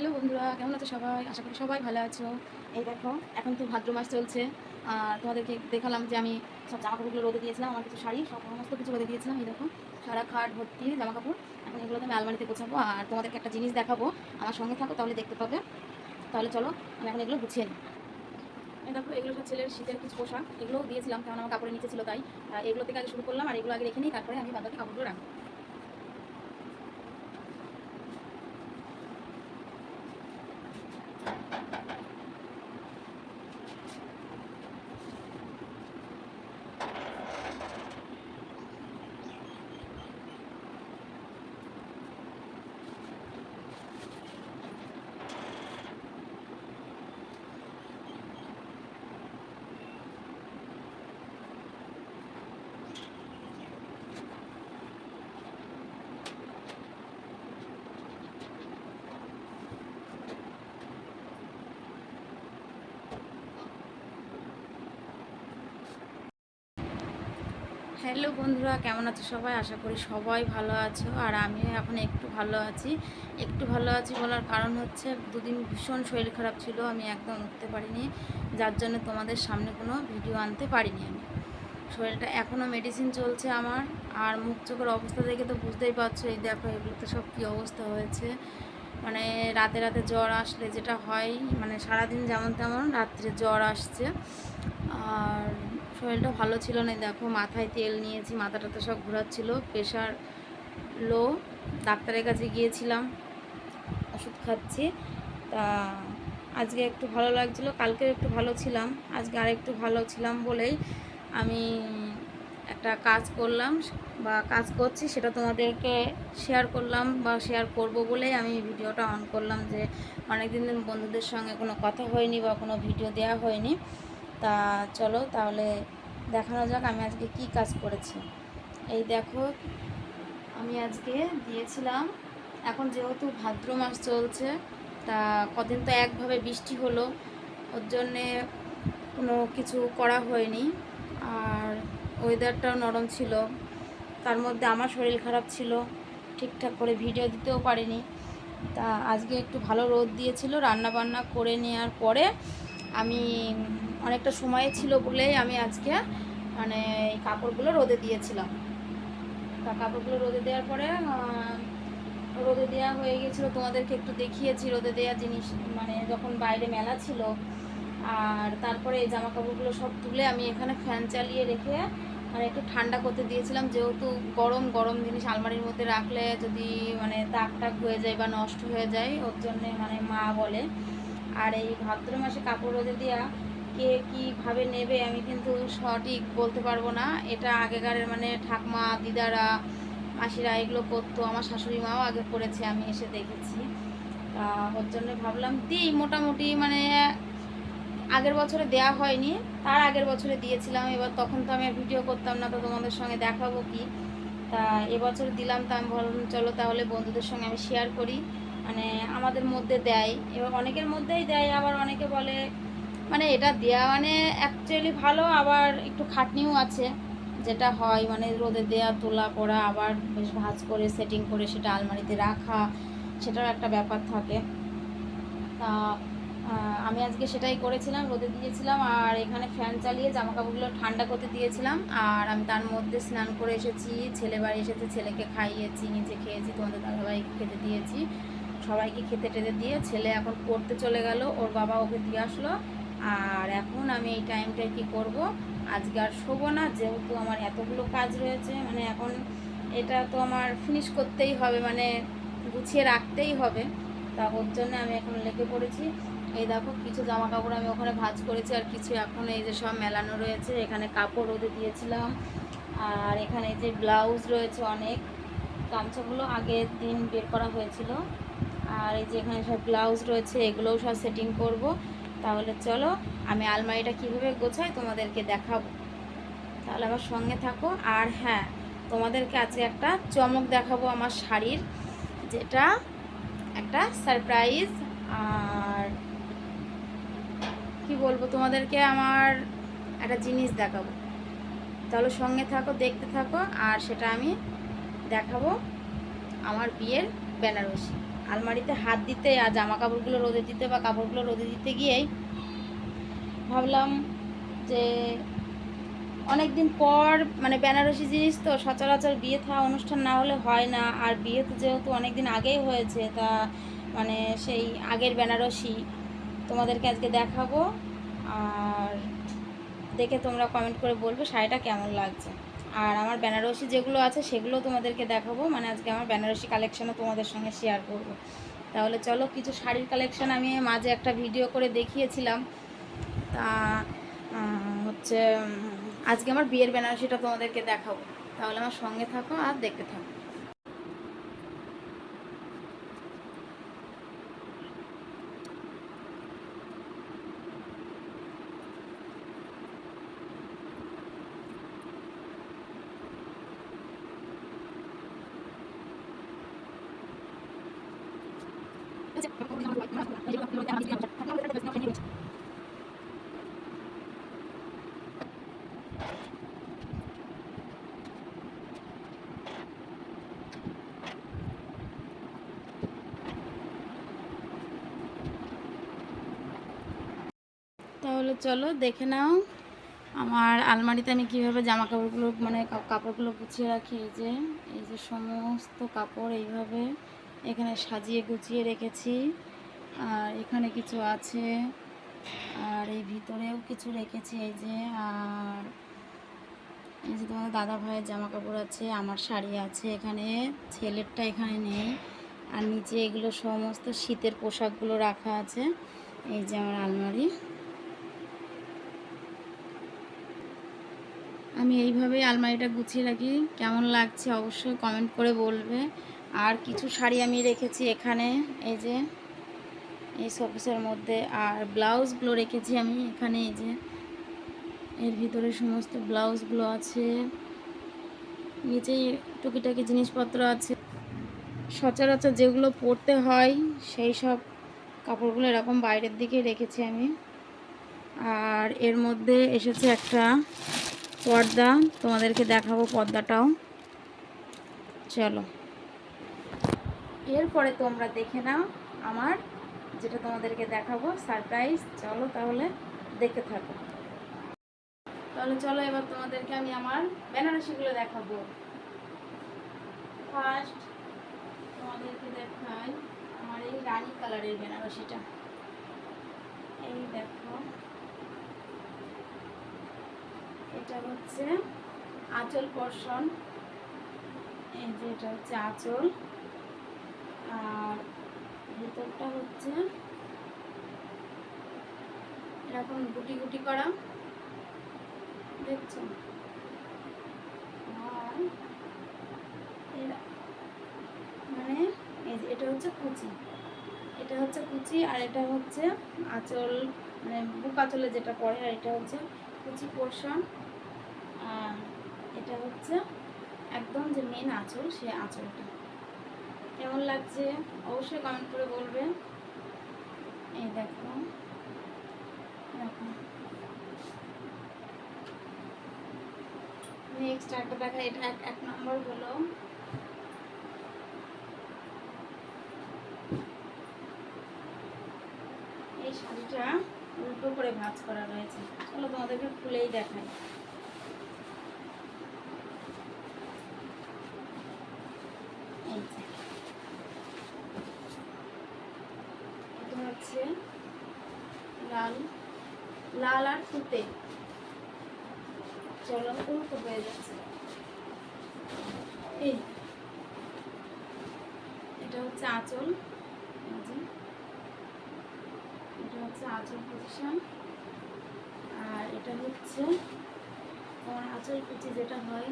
Hello বন্ধুরা, কেমন আছো সবাই? আশা করি সবাই ভালো আছো। এই দেখো, এখন তো ভাদ্র মাস চলছে। আর তোমাদেরকে দেখালাম যে আমি সব জামা কাপড়গুলো রোদে দিয়েছিলাম, আমার কিছু শাড়ি, সব সমস্ত কিছু রোদে দিয়েছিলাম, এই দেখো। সারা খাট, ভর্তি জামা কাপড় এখন এগুলোতে আমি আলমারিতে গোছাবো। আর তোমাদেরকে একটা জিনিস দেখাবো। আমার সঙ্গে থাকো, তাহলে দেখতে পাবে। তাহলে চলো, আমি এখন এগুলো গুছিয়ে নিই। এই দেখো, এগুলো সব ছেলের শীতের কিছু পোশাক। এগুলোও দিয়েছিলাম কারণ আমার কাপড়ের নিচে ছিল তাই। এগুলো থেকে আগে শুরু করলাম, আর এগুলো আগে রেখে নিই, তারপরে আমি বাকি কাপড়গুলো রাখব। হ্যালো বন্ধুরা, কেমন আছো সবাই? আশা করি সবাই ভালো আছো। আর আমিও এখন একটু ভালো আছি। একটু ভালো আছি বলার কারণ হচ্ছে, দুদিন ভীষণ শরীর খারাপ ছিল, আমি একদম উঠতে পারিনি। যার জন্য তোমাদের সামনে কোনো ভিডিও আনতে পারিনি আমি। শরীরটা এখনও মেডিসিন চলছে আমার। আর মুখ চোখের অবস্থা দেখে তো বুঝতেই পারছ, এই দেখো এগুলোতে সব কী অবস্থা হয়েছে। মানে রাতে রাতে জ্বর আসলে যেটা হয় মানে সারাদিন যেমন তেমন রাত্রে জ্বর আসছে। আর শরীরটা ভালো ছিল না দেখো মাথায় তেল নিয়েছি, মাথাটা তো সব ঘোরাচ্ছিল প্রেশার লো ডাক্তারের কাছে গিয়েছিলাম, ওষুধ খাচ্ছি। তা আজকে একটু ভালো লাগছিল কালকে একটু ভালো ছিলাম, আজকে আর একটু ভালো ছিলাম বলেই আমি একটা কাজ করলাম বা কাজ করছি, সেটা তোমাদেরকে শেয়ার করলাম বা শেয়ার করব বলেই আমি ভিডিওটা অন করলাম যে অনেক দিন বন্ধুদের সঙ্গে কোনো কথা হয়নি বা কোনো ভিডিও দেওয়া হয়নি। তা চলো তাহলে দেখানো যাক আমি আজকে কি কাজ করেছি। এই দেখো, আমি আজকে দিয়েছিলাম, এখন যেহেতু ভাদ্র মাস চলছে, তা কদিন তো একভাবে বৃষ্টি হলো, ওর জন্যে কোনো কিছু করা হয়নি, আর ওয়েদারটাও নরম ছিল, তার মধ্যে আমার শরীর খারাপ ছিল, ঠিকঠাক করে ভিডিও দিতেও পারিনি, তা আজকে একটু ভালো রোদ দিয়েছিল রান্না বান্না করে নেওয়ার পরে আমি অনেকটা সময় ছিল বলেই আমি আজকে মানে এই কাপড়গুলো রোদে দিয়েছিলাম। তা কাপড়গুলো রোদে দেওয়ার পরে রোদে দেওয়া হয়ে গেছিল, তোমাদেরকে একটু দেখিয়েছি রোদে দেওয়া জিনিস মানে যখন বাইরে মেলা ছিল, আর তারপরে এই জামা কাপড়গুলো সব তুলে আমি এখানে ফ্যান চালিয়ে রেখে মানে একটু ঠান্ডা করতে দিয়েছিলাম, যেহেতু গরম গরম জিনিস আলমারির মধ্যে রাখলে যদি মানে দাগ টাক হয়ে যায় বা নষ্ট হয়ে যায়, ওর জন্যে মানে মা বলে। আর এই ভাদ্র মাসে কাপড় রোদে দেওয়া কে কীভাবে নেবে আমি কিন্তু সঠিক বলতে পারব না। এটা আগেকারের মানে ঠাকমা, দিদারা, মাসিরা এগুলো করতো। আমার শাশুড়ি মাও আগে করেছে, আমি এসে দেখেছি। তা ওর জন্য ভাবলাম দিই। মোটামুটি মানে আগের বছরে দেয়া হয়নি, তার আগের বছরে দিয়েছিলাম। এবার তখন তো আমি ভিডিও করতাম না, তো তোমাদের সঙ্গে দেখাবো কি? তা এবছর দিলাম, তা আমি বললাম চলো তাহলে বন্ধুদের সঙ্গে আমি শেয়ার করি। মানে আমাদের মধ্যে দেয়। এবার অনেকের মধ্যেই দেয়, আবার অনেকে বলে মানে এটা দেওয়া মানে অ্যাকচুয়ালি ভালো, আবার একটু খাটনিও আছে। যেটা হয় মানে রোদে দেয়া, তোলা করা আবার বেশ ভাজ করে সেটিং করে সেটা আলমারিতে রাখা সেটার একটা ব্যাপার থাকে। তা আমি আজকে সেটাই করেছিলাম, রোদে দিয়েছিলাম, আর এখানে ফ্যান চালিয়ে জামা কাপড়গুলো ঠান্ডা করতে দিয়েছিলাম, আর আমি তার মধ্যে স্নান করে এসেছি, ছেলে বাড়ি এসেছে, ছেলেকে খাইয়েছি, নিজে খেয়েছি, তোমাদের দাদাভাইকে খেতে দিয়েছি, সবাইকে খেতে টেতে দিয়ে ছেলে এখন পড়তে চলে গেল, ওর বাবা ওকে দিয়ে আসলো আর এখন আমি এই টাইমটায় কি করব? আজকে আর শোবো না, যেহেতু আমার এতগুলো কাজ রয়েছে মানে এখন এটা তো আমার ফিনিশ করতেই হবে মানে গুছিয়ে রাখতেই হবে। তা ওর জন্য আমি এখন লেগে পড়েছি। এই দেখো, কিছু জামা কাপড় আমি ওখানে ভাজ করেছি আর কিছু এখন এই যে সব মেলানো রয়েছে, এখানে কাপড় রোদে দিয়েছিলাম। আর এখানে যে ব্লাউজ রয়েছে অনেক, গামছাগুলো আগের দিন বের করা হয়েছিল। আর এই যে এখানে সব ব্লাউজ রয়েছে, এগুলোও সব সেটিং করব। তাহলে চলো, আমি আলমারিটা কীভাবে গোছাই তোমাদেরকে দেখাবো। তাহলে আমার সঙ্গে থাকো। আর হ্যাঁ তোমাদেরকে আজকে একটা চমক দেখাবো আমার শাড়ির, যেটা একটা সারপ্রাইজ আর কি বলব, তোমাদেরকে আমার একটা জিনিস দেখাবো। তাহলে সঙ্গে থাকো, দেখতে থাকো, আর সেটা আমি দেখাবো আমার বিয়ের বেনারসি। আলমারিতে হাত দিতে আর জামা কাপড়গুলো রোদে দিতে বা কাপড়গুলো রোদে দিতে গিয়েই ভাবলাম যে অনেক দিন পর মানে বেনারসি জিনিস তো সচরাচর বিয়ে থাকা অনুষ্ঠান না হলে হয় না। আর বিয়ে তো যেহেতু অনেক দিন আগেই হয়েছে, তা মানে সেই আগের বেনারসি তোমাদেরকে আজকে দেখাবো। আর দেখে তোমরা কমেন্ট করে বলবে শাড়িটা কেমন লাগছে। আর আমার বেনারসি যেগুলো আছে সেগুলো তোমাদেরকে দেখাবো। মানে আজকে আমার বেনারসি কালেকশানও তোমাদের সঙ্গে শেয়ার করব। তাহলে চলো, কিছু শাড়ির কালেকশান আমি মাঝে একটা ভিডিও করে দেখিয়েছিলাম। তা হচ্ছে আজকে আমার বিয়ের বেনারসিটা তোমাদেরকে দেখাবো। তাহলে আমার সঙ্গে থাকো আর দেখতে থাকো। তাহলে চলো দেখে নাও, আমার আলমারিতে আমি কীভাবে জামা কাপড়গুলো মানে কাপড়গুলো গুছিয়ে রাখি, এই যে এই যে সমস্ত কাপড় এইভাবে এখানে সাজিয়ে গুছিয়ে রেখেছি, আর এখানে কিছু আছে, আর এই ভিতরেও কিছু রেখেছি, এই যে, আর এই যে তোমাদের দাদা ভাইয়ের জামা কাপড় আছে, আমার শাড়ি আছে, এখানে ছেলেরটা এখানে নেই, আর নিচে এগুলো সমস্ত শীতের পোশাকগুলো রাখা আছে, এই যে আমার আলমারি। আমি এইভাবেই আলমারিটা গুছিয়ে রাখি। কেমন লাগছে অবশ্যই কমেন্ট করে বলবে। আর কিছু শাড়ি আমি রেখেছি এখানে, এই যে, এই শোকেসের মধ্যে। আর ব্লাউজগুলো রেখেছি আমি এখানে, এই যে, এর ভিতরে সমস্ত ব্লাউজগুলো আছে। নিচে টুকিটাকি জিনিসপত্র আছে। সচরাচর যেগুলো পরতে হয়, সেই সব কাপড়গুলো এরকম বাইরের দিকে রেখেছি আমি। আর এর মধ্যে এসেছে একটা পর্দা, তোমাদেরকে দেখাবো পর্দাটাও। চলো। এরপরে তোমরা দেখে নাও আমার, যেটা তোমাদেরকে দেখাবো সারপ্রাইজ চলো তাহলে দেখতে থাকো। তাহলে চলো এবার তোমাদেরকে আমি আমার বেনারসিগুলো দেখাবো। ফার্স্ট তোমাদেরকে দেখাই আমার এই রানী কালারের বেনারসিটা। এই দেখো। এটা হচ্ছে আঁচল পোর্শন এই যে এটা হচ্ছে আঁচল। আর ভেতরটা হচ্ছে এরকম গুটি গুটি করা। দেখছ? আর মানে এই যে এটা হচ্ছে কুচি। এটা হচ্ছে কুচি আর এটা হচ্ছে আঁচল মানে বুক আঁচলে যেটা পড়ে আর এটা হচ্ছে কুচি পোর্শন এটা হচ্ছে একদম যে মেন আঁচল সে আঁচলটা। কেমন লাগছে? অবশ্যই কমেন্ট করে বলবে। এই দেখো। নেক্সট একটা দেখা, এটা এক এক নম্বর হলো এই শাড়িটা উল্টো করে ভাঁজ করা রয়েছে। চলো তোমাদেরকে খুলেই দেখাই এই যে। এটা হচ্ছে লাল লাল আর তুতে চলো উল্টো হয়ে যাচ্ছে এই। এটা হচ্ছে আঁচল। এটা হচ্ছে আঁচল পজিশন আর এটা হচ্ছে তোমার আঁচল কুচি যেটা হয়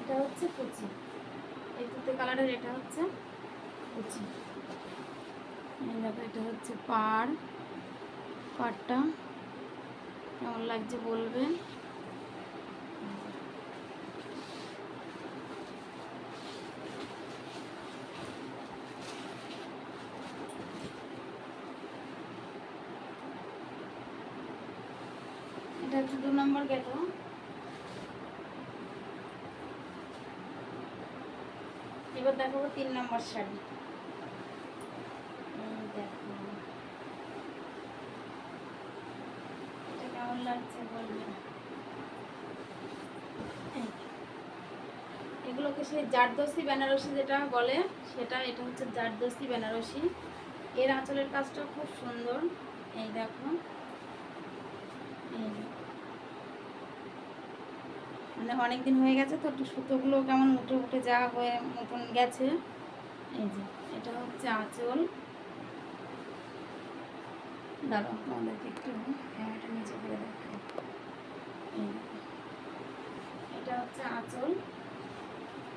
এটা হচ্ছে কুচি এই তুতে কালারের এটা হচ্ছে কুচি এটা হচ্ছে পাড়। পাড়টা কেমন লাগছে বলবেন? এটা দু নম্বর এবার দেখাবো তিন নম্বর শাড়ি এই দেখো এটা কেমন লাগছে বলবে এই। এগুলোকে সেই জারদস্তি বেনারসি যেটা বলে, সেটা এটা হচ্ছে জারদস্তি বেনারসি। এর আঁচলের কাজটা খুব সুন্দর। এই দেখো। মানে অনেক দিন হয়ে গেছে তো, একটু সুতোগুলো কেমন উঠে উঠে যাওয়া হয়ে মতন গেছে। এই যে, এটা হচ্ছে আঁচল। দাঁড়াও, তোমাদেরকে একটু ক্যামেরাটা নিচে করে দেখো। এটা হচ্ছে আঁচল।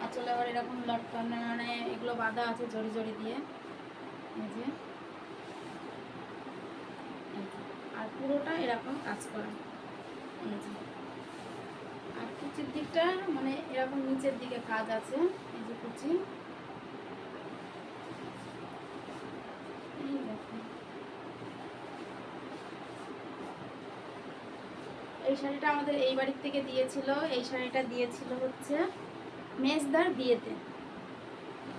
আঁচলে আবার এরকম লটকানো মানে এগুলো বাঁধা আছে জড়ি জড়ি দিয়ে। এই যে। আর পুরোটা এরকম কাজ করা। আর কুচির দিকটা মানে এরকম নিচের দিকে কাজ আছে। এই যে কুচি। এই শাড়িটা আমাদের এই বাড়ির থেকে দিয়েছিল। এই শাড়িটা দিয়েছিল হচ্ছে মেজদার বিয়েতে।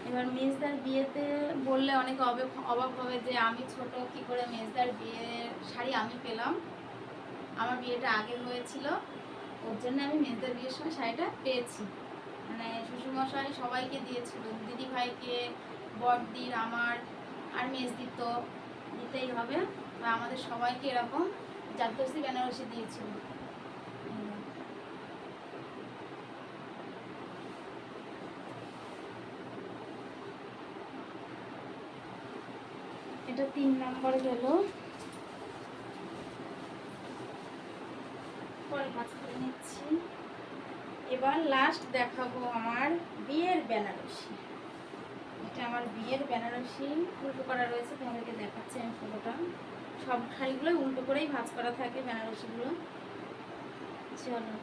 এবার মেজদার বিয়েতে বললে অনেকে অবাক অবাক হবে যে আমি ছোট, কি করে মেজদার বিয়ের শাড়ি আমি পেলাম? আমার বিয়েটা আগে হয়েছিল। ওর জন্য আমি মেজদার বিয়ের সময় শাড়িটা পেয়েছি। মানে শ্বশুরমশাই সবাইকে দিয়েছিল। দিদি ভাইকে বড়দির আমার, আর মেজদির তো দিতেই হবে। বা আমাদের সবাইকে এরকম জাতদস্তি বেনারসি দিয়েছিল এই দেখো। এটা তিন নম্বর গেল। পরে কাজ করে নিচ্ছি। এবার লাস্ট দেখাবো আমার বিয়ের বেনারসি। এটা আমার বিয়ের বেনারসি। উল্টো করা রয়েছে, তোমাদেরকে দেখাচ্ছি আমি ফটোটা সব শাড়িগুলো উল্টো করেই ভাঁজ করা থাকে বেনারসিগুলো। চলো।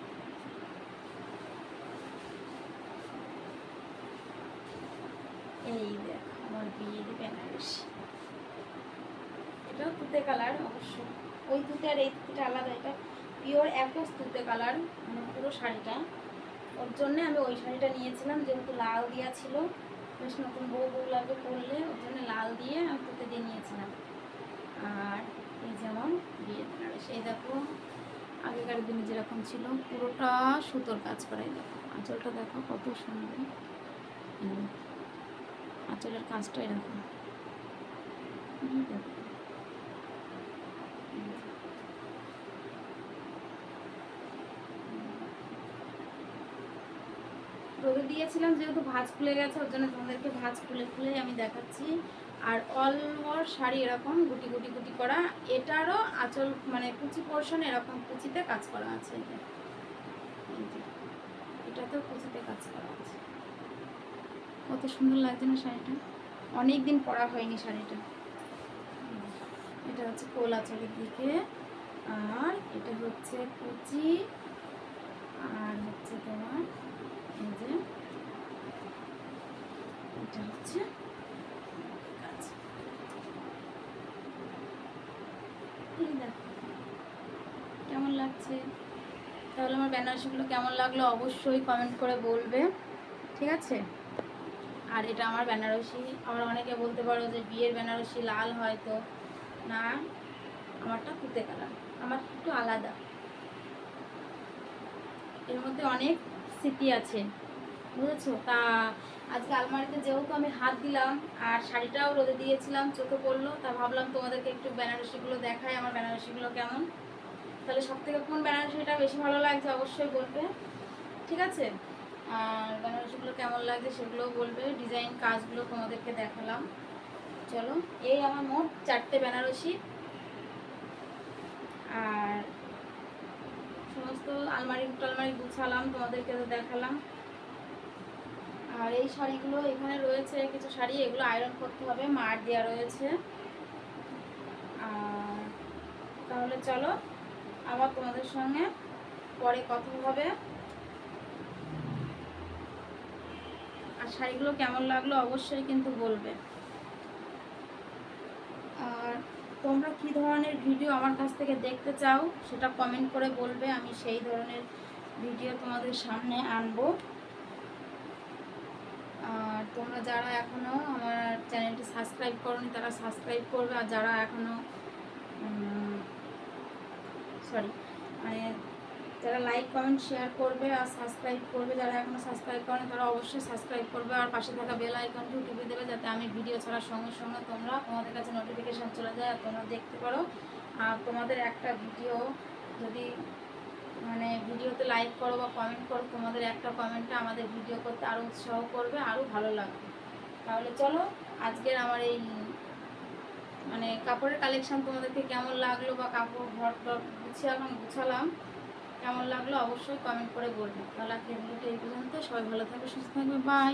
এই দেখো, আমার বিয়ের বেনারসি। এটাও তুতে কালার, অবশ্য। ওই তুতে আর এই তুতেটা আলাদা, এটা পিওর একস তুতে কালার মানে পুরো শাড়িটা। ওর জন্য আমি ওই শাড়িটা নিয়েছিলাম, যেহেতু লাল দেওয়া ছিল। বেশ নতুন বউ বউ লাগবে পরলে, ওর জন্য লাল দিয়ে আমি তুতে দিয়ে নিয়েছিলাম। আর এই যেমন বিয়ে বেনারসি এই দেখো, আগেকার দিনে যেরকম ছিল, পুরোটা সুতোর কাজ করাই দেখো, আঁচলটা দেখো কত সুন্দর। আঁচলের কাজটা এরকম। দেখো রোদে দিয়েছিলাম, যেহেতু ভাঁজ খুলে গেছে, ওর জন্য তোমাদেরকে ভাঁজ খুলে খুলে আমি দেখাচ্ছি। আর অল ওভার শাড়ি এরকম গুটি গুটি গুটি করা, এটারও আঁচল মানে কুচি পোর্শন এরকম কুচিতে কাজ করা আছে। এটাতেও কুচিতে কাজ করা আছে। কত সুন্দর লাগছে না শাড়িটা? অনেক দিন পরা হয়নি শাড়িটা। এটা হচ্ছে কোল আঁচলের দিকে, আর এটা হচ্ছে কুচি, আর হচ্ছে তোমার, এই যে এটা হচ্ছে। কেমন লাগছে? তাহলে আমার বেনারসিগুলো কেমন লাগল অবশ্যই কমেন্ট করে বলবে, ঠিক আছে? আর এটা আমার বেনারসি, আবার অনেকে বলতে পারো যে বিয়ের বেনারসি লাল হয়তো না, আমারটা তুতে কালার, আমার একটু আলাদা। এর মধ্যে অনেক স্মৃতি আছে। বুঝেছ? তা আজকে আলমারিতে যেহেতু আমি হাত দিলাম, আর শাড়িটাও রোদে দিয়েছিলাম, চোখে পড়ল, তা ভাবলাম তোমাদেরকে একটু বেনারসিগুলো দেখাই, আমার বেনারসিগুলো কেমন? তাহলে সব থেকে কোন বেনারসিটা বেশি ভালো লাগছে অবশ্যই বলবে। ঠিক আছে? আর বেনারসিগুলো কেমন লাগছে সেগুলোও বলবে, ডিজাইন কাজগুলো তোমাদেরকে দেখালাম। চলো, এই আমার মোট চারটে বেনারসি। আর সমস্ত আলমারি, টালমারি গুছালাম, তোমাদেরকে তো দেখালাম। আর এই শাড়িগুলো এখানে রয়েছে কিছু শাড়ি, এগুলো আয়রন করতে হবে, মার দেওয়া রয়েছে। আর তাহলে চলো, আবার তোমাদের সঙ্গে পরে কথা হবে। আর শাড়িগুলো কেমন লাগল অবশ্যই কিন্তু বলবে। আর তোমরা কি ধরনের ভিডিও আমার কাছ থেকে দেখতে চাও, সেটা কমেন্ট করে বলবে, আমি সেই ধরনের ভিডিও তোমাদের সামনে আনব। আর তোমরা যারা এখনও আমার চ্যানেলটি সাবস্ক্রাইব করনি, তারা সাবস্ক্রাইব করবে। আর যারা এখনও সরি মানে যারা লাইক কমেন্ট শেয়ার করবে আর সাবস্ক্রাইব করবে, যারা এখনও সাবস্ক্রাইব করেনি, তারা অবশ্যই সাবস্ক্রাইব করবে। আর পাশে থাকা বেল আইকনটিও টিপে দেবে, যাতে আমি ভিডিও ছাড়ার সঙ্গে সঙ্গে তোমরা তোমাদের কাছে নোটিফিকেশান চলে যায় আর তোমরা দেখতে পারো। আর তোমাদের একটা ভিডিও যদি মানে ভিডিওতে লাইক করো বা কমেন্ট করো, তোমাদের একটা কমেন্টটা আমাদের ভিডিও করতে আরও উৎসাহ করবে আরও ভালো লাগবে। তাহলে চলো, আজকের আমার এই মানে কাপড়ের কালেকশান তোমাদেরকে কেমন লাগল বা কাপড় ঘর টর এখন গুছালাম, কেমন লাগল অবশ্যই কমেন্ট করে বলবে। তাহলে আজকের ভিডিওটা এই পর্যন্ত, সবাই ভালো থাকবে সুস্থ থাকবে বাই